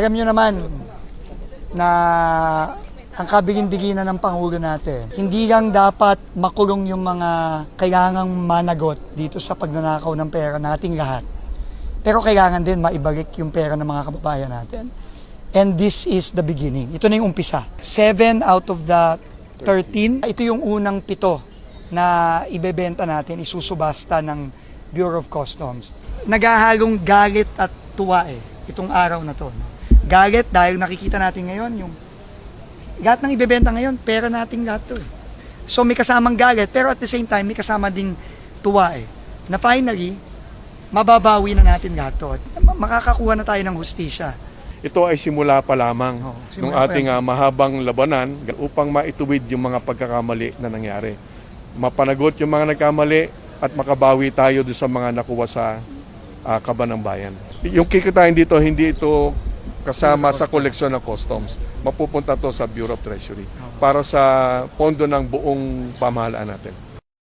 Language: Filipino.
Alam nyo naman na ang kabilin-bilinan ng Pangulo natin, hindi lang dapat makulong yung mga kailangang managot dito sa pagnanakaw ng pera nating lahat. Pero kailangan din maibalik yung pera ng mga kababayan natin. And this is the beginning. Ito na yung umpisa. Seven out of the 13, ito yung unang pito na ibebenta natin, isusubasta ng Bureau of Customs. Naghahalong galit at tuwa eh, itong araw na to. Galit dahil nakikita natin ngayon yung lahat ng ibebenta ngayon, pera nating lahat to eh. So may kasamang galit, pero at the same time, may kasama ding tuwa eh. Na finally, mababawi na natin lahat to. At makakakuha na tayo ng hustisya. Ito ay simula pa lamang ng simula pa ating ah, mahabang labanan upang maituwid yung mga pagkakamali na nangyari. Mapanagot yung mga nagkamali at makabawi tayo doon sa mga nakuha sa uh, kaban ng bayan. Yung kikitain dito, hindi ito kasama sa koleksyon ng customs. Mapupunta to sa Bureau of Treasury para sa pondo ng buong pamahalaan natin.